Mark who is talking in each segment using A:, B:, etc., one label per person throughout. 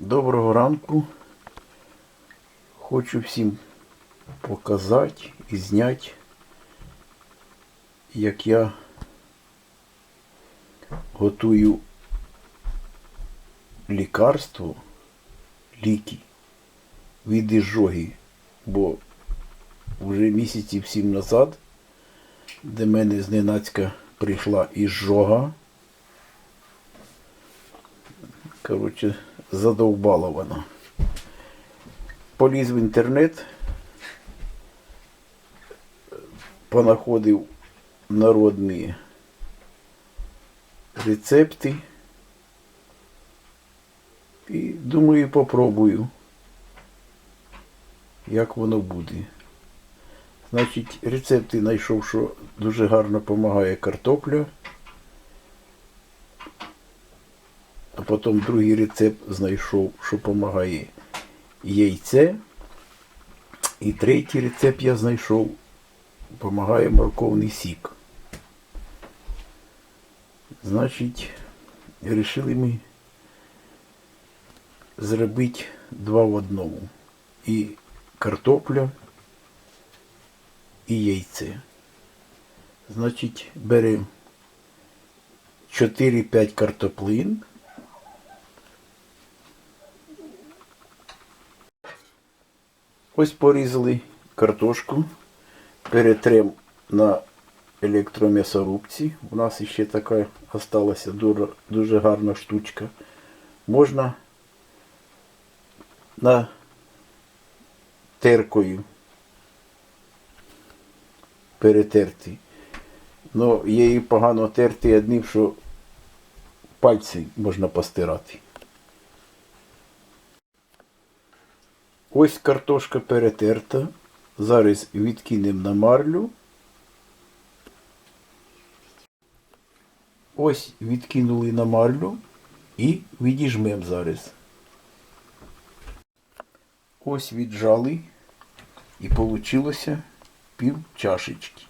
A: Доброго ранку. Хочу всім показати і зняти, як я готую лікарство, ліки від іжоги, бо вже місяців сім назад до мене зненацька прийшла іжога. Коротше, задовбала вона. Поліз в інтернет, понаходив народні рецепти. І думаю, попробую, як воно буде. Значить, рецепти знайшов, що дуже гарно допомагає картопля. А потім другий рецепт знайшов, що допомагає яйце. І третій рецепт я знайшов, допомагає морковний сік. Значить, вирішили ми зробити два в одному. І картопля, і яйце. Значить, беремо 4-5 картоплин. Ось порізали картошку, перетрем на електром'ясорубці. У нас ще така осталася дуже, гарна штучка. Можна на теркою перетерти. Ну, її погано терти одним, що пальці можна постирати. Ось картошка перетерта. Зараз відкинемо на марлю. Ось відкинули на марлю і відіжмемо зараз. Ось віджали і вийшло пів чашечки.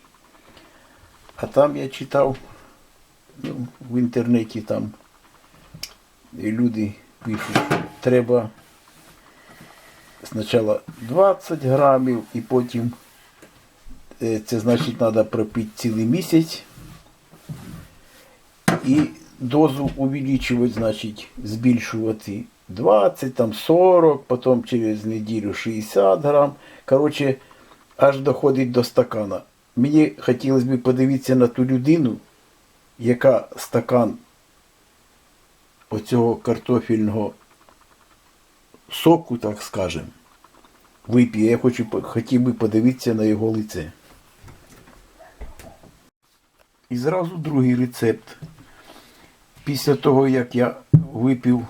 A: А там я читав ну, в інтернеті там люди пишуть, треба спочатку 20 грамів і потім е, це значить треба пропити цілий місяць і дозу увеличувати, значить, збільшувати 20, там 40, потім через неділю 60 грам. Коротше, аж доходить до стакана. Мені хотілося б подивитися на ту людину, яка стакан оцього картофельного соку, так скажем, вип'є. Я хочу, хотів би подивитися на його лице. І зразу другий рецепт. Після того, як я випив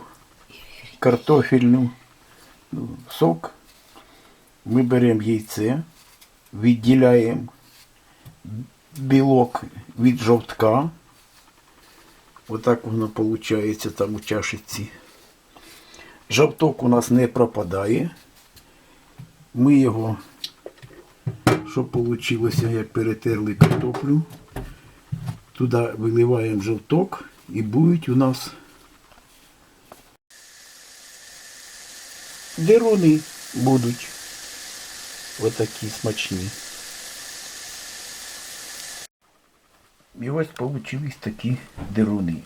A: картофельну ну, сок, ми беремо яйце, відділяємо білок від жовтка. Отак воно виходить там у чашиці. Жовток у нас не пропадає. Ми його, щоб вийшло, як перетерли картоплю, туди виливаємо жовток і будуть у нас деруни будуть. Отакі смачні. І ось получились такі деруни.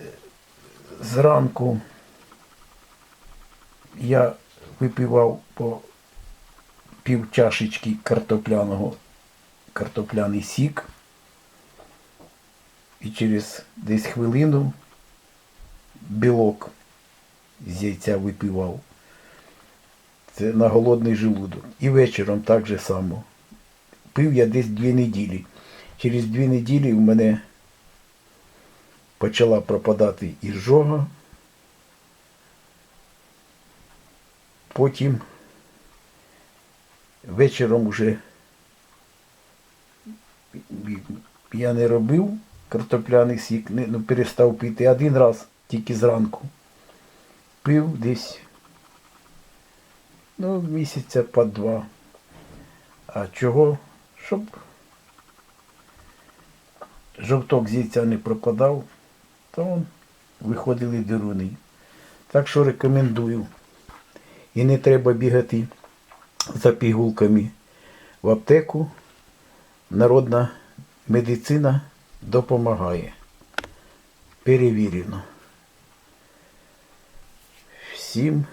A: Е, Зранку я випивав по пів чашечки картопляного картопляний сік. І через десь хвилину білок з яйця випивав. Це на голодний желудок. І вечором так же само. Пив я десь дві неділі. Через дві неділі у мене почала пропадати ізжога. Потім вечором уже я не робив картопляний сік, не, ну, перестав пити один раз тільки зранку. Пив десь ну, місяця по два. А чого? Щоб жовток з яйця не пропадав, то виходили деруни. Так що рекомендую. І не треба бігати за пігулками в аптеку. Народна медицина допомагає. Перевірено. Всім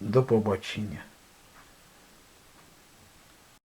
A: до побачення.